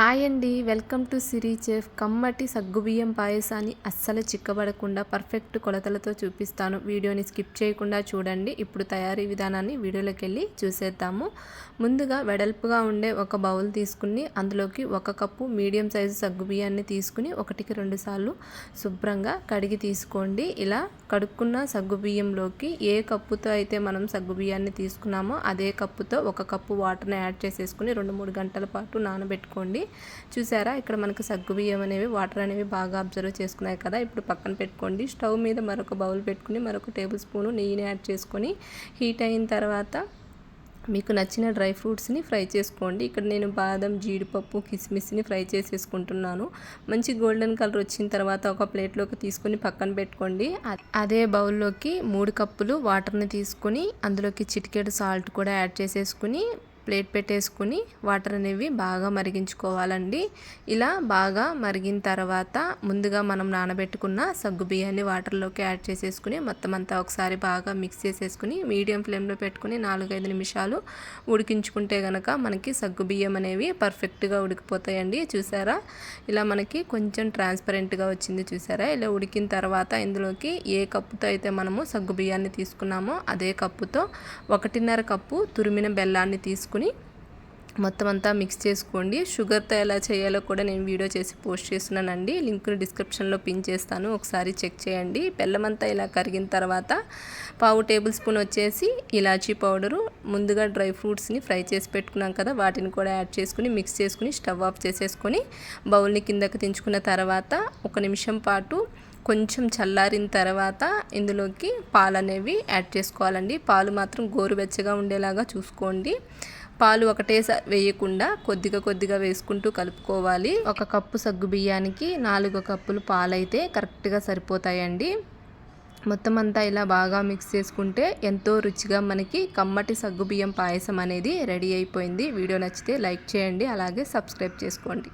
Hi అండి. Welcome to Siri chef. కమ్మటి సగ్గుబియ్యం పాయసాన్ని అస్సలు చిక్కబడకుండా పర్ఫెక్ట్ కొలతలతో చూపిస్తాను. వీడియోని స్కిప్ చేయకుండా చూడండి. ఇప్పుడు తయారీ విధానాన్ని వీడియోలోకి వెళ్ళి చూసేద్దాము. ముందుగా వెడల్పుగా ఉండే ఒక బౌల్ తీసుకుని అందులోకి ఒక కప్పు మీడియం సైజు సగ్గుబియ్యాన్ని తీసుకుని ఒకటికి రెండు సార్లు శుభ్రంగా కడిగి తీసుకోండి. ఇలా కడుక్కున్న సగ్గుబియ్యంలోకి ఏ కప్పుతో అయితే మనం సగ్గుబియ్యాన్ని తీసుకున్నామో అదే కప్పుతో ఒక కప్పు వాటర్ని యాడ్ చేసేసుకుని రెండు మూడు గంటల పాటు నానబెట్టుకోండి. చూసారా? ఇక్కడ మనకు సగ్గు బియ్యం అనేవి వాటర్ అనేవి బాగా అబ్జర్వ్ చేసుకున్నాయి కదా. ఇప్పుడు పక్కన పెట్టుకోండి. స్టవ్ మీద మరొక బౌల్ పెట్టుకుని మరొక టేబుల్ స్పూను నెయ్యిని యాడ్ చేసుకొని హీట్ అయిన తర్వాత మీకు నచ్చిన డ్రై ఫ్రూట్స్ని ఫ్రై చేసుకోండి. ఇక్కడ నేను బాదం జీడిపప్పు కిస్మిస్ని ఫ్రై చేసేసుకుంటున్నాను. మంచి గోల్డెన్ కలర్ వచ్చిన తర్వాత ఒక ప్లేట్లోకి తీసుకొని పక్కన పెట్టుకోండి. అదే బౌల్లోకి మూడు కప్పులు వాటర్ని తీసుకొని అందులోకి చిటికెడు సాల్ట్ కూడా యాడ్ చేసేసుకుని ప్లేట్ పెట్టేసుకుని వాటర్ అనేవి బాగా మరిగించుకోవాలండి. ఇలా బాగా మరిగిన తర్వాత ముందుగా మనం నానబెట్టుకున్న సగ్గు బియ్యాన్ని వాటర్లోకి యాడ్ చేసేసుకుని మొత్తం అంతా ఒకసారి బాగా మిక్స్ చేసేసుకుని మీడియం ఫ్లేమ్లో పెట్టుకుని నాలుగైదు నిమిషాలు ఉడికించుకుంటే కనుక మనకి సగ్గు బియ్యం అనేవి పర్ఫెక్ట్గా ఉడికిపోతాయండి. చూసారా? ఇలా మనకి కొంచెం ట్రాన్స్పరెంట్గా వచ్చింది చూసారా? ఇలా ఉడికిన తర్వాత ఇందులోకి ఏ కప్పుతో అయితే మనము సగ్గు బియ్యాన్ని తీసుకున్నామో అదే కప్పుతో ఒకటిన్నర కప్పు తురిమిన బెల్లాన్ని తీసుకుని చేసుకుని మొత్తం అంతా మిక్స్ చేసుకోండి. షుగర్తో ఎలా చేయాలో కూడా నేను వీడియో చేసి పోస్ట్ చేస్తున్నానండి. లింక్ని డిస్క్రిప్షన్లో పిన్ చేస్తాను. ఒకసారి చెక్ చేయండి. బెల్లం అంతా ఇలా కరిగిన తర్వాత పావు టేబుల్ స్పూన్ వచ్చేసి ఇలాచీ పౌడరు. ముందుగా డ్రై ఫ్రూట్స్ని ఫ్రై చేసి పెట్టుకున్నాం కదా వాటిని కూడా యాడ్ చేసుకుని మిక్స్ చేసుకుని స్టవ్ ఆఫ్ చేసేసుకొని బౌల్ని కిందకు దించుకున్న తర్వాత ఒక నిమిషం పాటు కొంచెం చల్లారిన తర్వాత ఇందులోకి పాలు అనేవి యాడ్ చేసుకోవాలండి. పాలు మాత్రం గోరువెచ్చగా ఉండేలాగా చూసుకోండి. పాలు ఒకటేసారి వేయకుండా కొద్దిగా కొద్దిగా వేసుకుంటూ కలుపుకోవాలి. ఒక కప్పు సగ్గు బియ్యానికి నాలుగు కప్పులు పాలైతే కరెక్ట్గా సరిపోతాయండి. మొత్తం అంతా ఇలా బాగా మిక్స్ చేసుకుంటే ఎంతో రుచిగా మనకి కమ్మటి సగ్గుబియ్యం పాయసం అనేది రెడీ అయిపోయింది. వీడియో నచ్చితే లైక్ చేయండి అలాగే సబ్స్క్రైబ్ చేసుకోండి.